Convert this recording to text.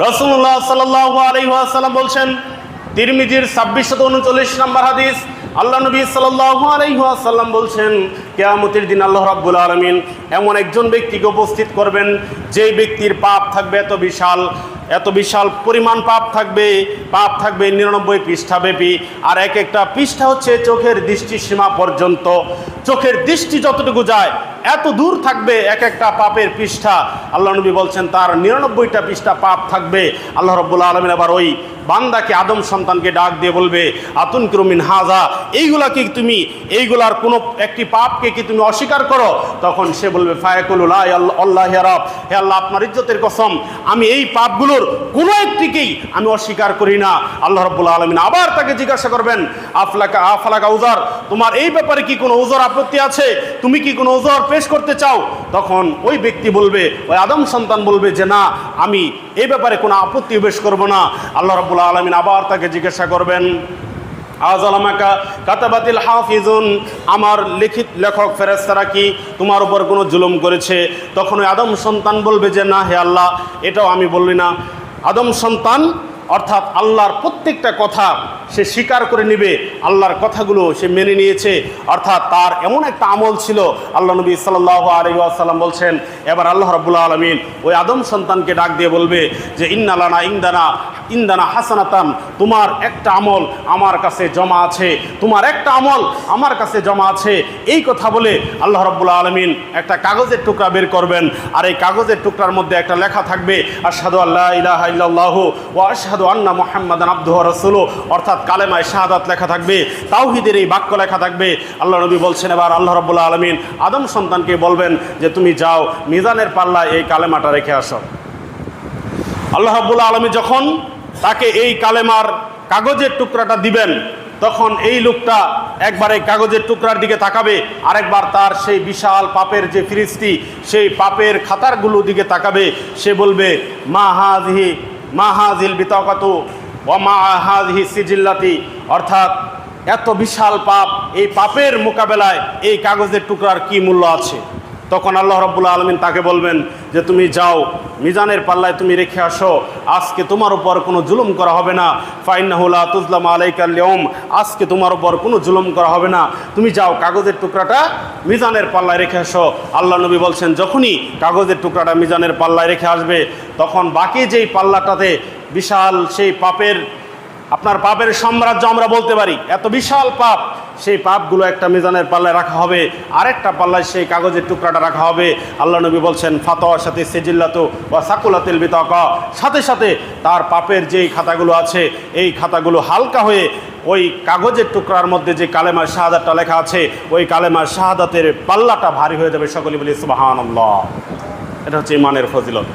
রসুল্লাহ সাল্লাহ আলহিহাসাল্লাম বলছেন, তিরমিজির ছাব্বিশ শত উনচল্লিশ নম্বর হাদিস, আল্লাহ নবী সাল্লাহ আলহিহাসাল্লাম বলছেন, কেয়ামতির দিন আল্লাহ রাব্বুল আলমিন এমন একজন ব্যক্তিকে উপস্থিত করবেন, যেই ব্যক্তির পাপ থাকবে এত বিশাল। এত বিশাল পরিমাণ পাপ থাকবে পাপ থাকবে নিরানব্বই পৃষ্ঠা ব্যাপী আর এক একটা পৃষ্ঠা হচ্ছে চোখের দৃষ্টি সীমা পর্যন্ত। চোখের দৃষ্টি যতটুকু যায়, এত দূর থাকবে এক একটা পাপের পৃষ্ঠা। আল্লাহ নবী বলছেন, তার নিরানব্বইটা পৃষ্ঠা পাপ থাকবে। আল্লাহ রব্বুল্লা আলমিন আবার ওই বান্দাকে, আদম সন্তানকে ডাক দিয়ে বলবে আতুন কিরমিন হাজা এইগুলা কি তুমি, এইগুলার কোনো একটি পাপকে কি তুমি অস্বীকার করো? তখন সে বলবে ফায়াকুল্লাহ আল্লাহ হে আল্লাহ, আপনার ইজ্জতের কসম, আমি এই পাপগুলোর কোনো একটিকেই আমি অস্বীকার করি না। আল্লাহ রব্বুল্লা আলমিন আবার তাকে জিজ্ঞাসা করবেন, আফলাকা আফলাকা উজার, তোমার এই ব্যাপারে কি কোনো ওজর আপত্তি আছে? তুমি কি কোনো ওজর পেশ করতে চাও? তখন ওই ব্যক্তি বলবে, ওই আদম সন্তান বলবে যে, না, আমি এই ব্যাপারে কোনো আপত্তি পেশ করব না। আল্লাহ রব্বুল্লা আলমিন আবার তাকে জিজ্ঞাসা করবেন আজ আলামাকা কাতাবাতিল হাফিজুন? আমার লিখিত লেখক ফেরেস্তারা কি তোমার উপর কোনো জুলুম করেছে? তখন ওই আদম সন্তান বলবে যে, না, হে আল্লাহ, এটাও আমি বললি না। আদম সন্তান, অর্থাৎ আল্লাহর প্রত্যেকটা কথা সে স্বীকার করে নেবে, আল্লাহর কথাগুলো সে মেনে নিয়েছে। অর্থাৎ তার এমন একটা আমল ছিল, আল্লাহ নবী সাল্লাহ আলী আসাল্লাম বলছেন, এবার আল্লাহ রবুল্লা আলমিন ওই আদম সন্তানকে ডাক দিয়ে বলবে যে ইন্নালানা ইন্দানা ইন্দানা হাসানাতান, তোমার একটা আমল আমার কাছে জমা আছে, তোমার একটা আমল আমার কাছে জমা আছে। এই কথা বলে আল্লাহ রব্বুল্লা আলমিন একটা কাগজের টুকরা বের করবেন। আর এই কাগজের টুকরার মধ্যে একটা লেখা থাকবে, আশহাদু আল্লাহ ইলাহা ইল্লাল্লাহু ওয়া আশহাদু আন্না মুহাম্মাদান আবদুহু ওয়া রাসূলুহু। অর্থাৎ কালেমায় শাহাদাত লেখা থাকবে, তাওহিদের এই বাক্য লেখা থাকবে। আল্লাহ নবী বলছেন, এবার আল্লাহ রাব্বুল আলামিন আদম সন্তানকে বলবেন যে, তুমি যাও, মিজানের পাল্লায় এই কালেমাটা রেখে আসো। আল্লাহ রাব্বুল আলামিন যখন তাকে এই কালেমার কাগজের টুকরাটা দিবেন, তখন এই লোকটা একবার এই কাগজের টুকরার দিকে তাকাবে, আরেকবার তার সেই বিশাল পাপের যে ফিরিস্তি, সেই পাপের খাতারগুলো দিকে তাকাবে। সে বলবে, মা হাজহি, মা হাজিল বিতকাতু ও মা হাজহি সিজিল্লাতি। অর্থাৎ এত বিশাল পাপ, এই পাপের মোকাবেলায় এই কাগজের টুকরার কি মূল্য আছে? তখন আল্লাহ রব্বুল্লা আলমিন তাকে বলবেন যে, তুমি যাও, মিজানের পাল্লায় তুমি রেখে আসো। আজকে তোমার উপর কোনো জুলুম করা হবে না। ফাইনাহুল্লা তুজলাম আলাইকাল্লিয়ম আজকে তোমার উপর কোনো জুলুম করা হবে না। তুমি যাও, কাগজের টুকরাটা মিজানের পাল্লায় রেখে আসো। আল্লাহ নবী বলছেন, যখনই কাগজের টুকরাটা মিজানের পাল্লায় রেখে আসবে, তখন বাকি যেই পাল্লাটাতে বিশাল সেই পাপের, আপনার পাপের সাম্রাজ্য আমরা বলতে পারি, এত বিশাল পাপ সেই পাপগুলো একটা মিজানের পাল্লায় রাখা হবে। আরেকটা পাল্লায় সেই কাগজের টুকরাটা রাখা হবে। আল্লাহ নবী বলছেন ফাতোয়ার সাথে সেজিল্লাত ও সাকুলাতিল বিতকা। সাথে সাথে তার পাপের যেই খাতাগুলো আছে, এই খাতাগুলো হালকা হয়ে ওই কাগজের টুকরার মধ্যে যে কালেমার শাহাদাতটা লেখা আছে, ওই কালেমার শাহাদাতের পাল্লাটা ভারী হয়ে যাবে। সকলে বলি সুবাহান এটা হচ্ছে ইমানের ফজিলত।